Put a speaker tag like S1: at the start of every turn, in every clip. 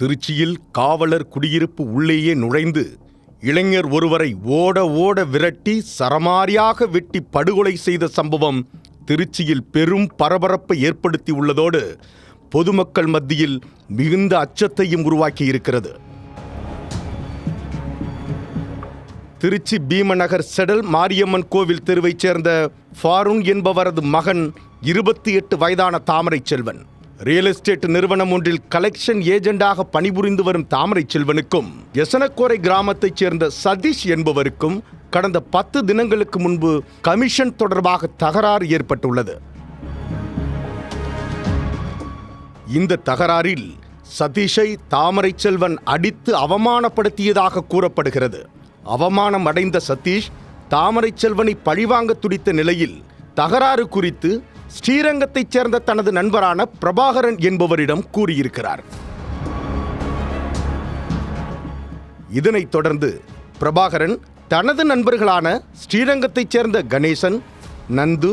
S1: திருச்சியில் காவலர் குடியிருப்பு உள்ளேயே நுழைந்து இளைஞர் ஒருவரை ஓட ஓட விரட்டி சரமாரியாக வெட்டி படுகொலை செய்த சம்பவம் திருச்சியில் பெரும் பரபரப்பை ஏற்படுத்தி உள்ளதோடு பொதுமக்கள் மத்தியில் மிகுந்த அச்சத்தையும் உருவாக்கியிருக்கிறது. திருச்சி பீமநகர் செடல் மாரியம்மன் கோவில் தெருவைச் சேர்ந்த ஃபாரூன் என்பவரது மகன் இருபத்தி எட்டு வயதான தாமரை செல்வன். ரியல் எஸ்டேட் நிறுவனம் ஒன்றில் கலெக்ஷன் ஏஜெண்டாக பணிபுரிந்து வரும் தாமரை செல்வனுக்கும் எசனக்கோரை கிராமத்தைச் சேர்ந்த சதீஷ் என்பவருக்கும் கடந்த பத்து தினங்களுக்கு முன்பு கமிஷன் தொடர்பாக தகராறு ஏற்பட்டுள்ளது. இந்த தகராறில் சதீஷை தாமரை செல்வன் அடித்து அவமானப்படுத்தியதாக கூறப்படுகிறது. அவமானம் அடைந்த சதீஷ் தாமரை செல்வனை பழிவாங்க துடித்த நிலையில் தகராறு குறித்து ஸ்ரீரங்கத்தைச் சேர்ந்த தனது நண்பரான பிரபாகரன் என்பவரிடம் கூறியிருக்கிறார். இதனைத் தொடர்ந்து பிரபாகரன் தனது நண்பர்களான ஸ்ரீரங்கத்தைச் சேர்ந்த கணேசன் நந்து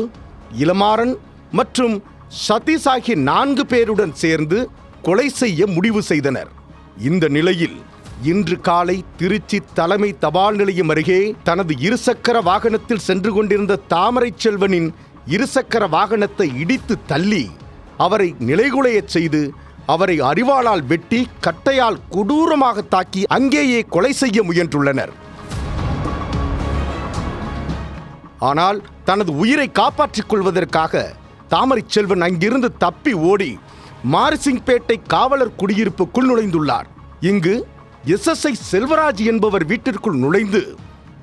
S1: இளமாறன் மற்றும் சதீஷ் ஆகிய நான்கு பேருடன் சேர்ந்து கொலை செய்ய முடிவு செய்தனர். இந்த நிலையில் இன்று காலை திருச்சி தலைமை தபால் நிலையம் அருகே தனது இருசக்கர வாகனத்தில் சென்று கொண்டிருந்த தாமரை செல்வனின் இருசக்கர வாகனத்தை இடித்து தள்ளி அவரை நிலைகுலையச் செய்து அவரை அறிவாளால் வெட்டி கட்டையால் கொடூரமாக தாக்கி அங்கேயே கொலை செய்ய முயன்றுள்ளனர். ஆனால் தனது உயிரை காப்பாற்றிக் கொள்வதற்காக தாமரை செல்வன் அங்கிருந்து தப்பி ஓடி மாரிசிங்பேட்டை காவலர் குடியிருப்புக்குள் நுழைந்துள்ளார். இங்கு எஸ்எஸ்ஐ செல்வராஜ் என்பவர் வீட்டிற்குள் நுழைந்து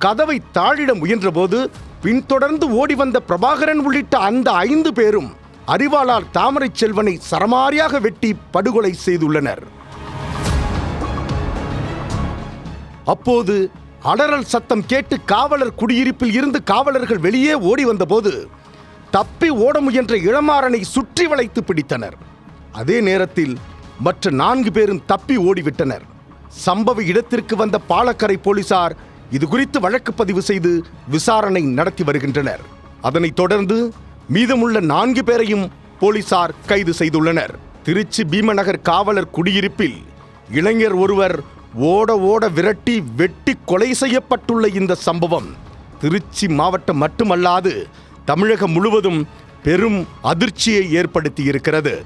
S1: கதவை தாழிட முயன்றபோது பின்தொடர்ந்து ஓடி வந்த பிரபாகரன் உள்ளிட்ட அந்த ஐந்து பேரும் அறிவாளால் தாமரை செல்வனை சரமாரியாக வெட்டி படுகொலை செய்துள்ளனர். அப்போது அடரல் சத்தம் கேட்டு காவலர் குடியிருப்பில் இருந்து காவலர்கள் வெளியே ஓடி வந்தபோது தப்பி ஓட முயன்ற இளமாறனை சுற்றி வளைத்து பிடித்தனர். அதே நேரத்தில் மற்ற நான்கு பேரும் தப்பி ஓடிவிட்டனர். சம்பவ இடத்திற்கு வந்த பாலக்கரை போலீசார் இது குறித்து வழக்கு பதிவு செய்து விசாரணை நடத்தி வருகின்றனர். அதனைத் தொடர்ந்து மீதமுள்ள நான்கு பேரையும் போலீசார் கைது செய்துள்ளனர். திருச்சி பீமநகர் காவலர் குடியிருப்பில் இளைஞர் ஒருவர் ஓட ஓட விரட்டி வெட்டி கொலை செய்யப்பட்டுள்ள இந்த சம்பவம் திருச்சி மாவட்டம் மட்டுமல்லாது தமிழகம் முழுவதும் பெரும் அதிர்ச்சியை ஏற்படுத்தியிருக்கிறது.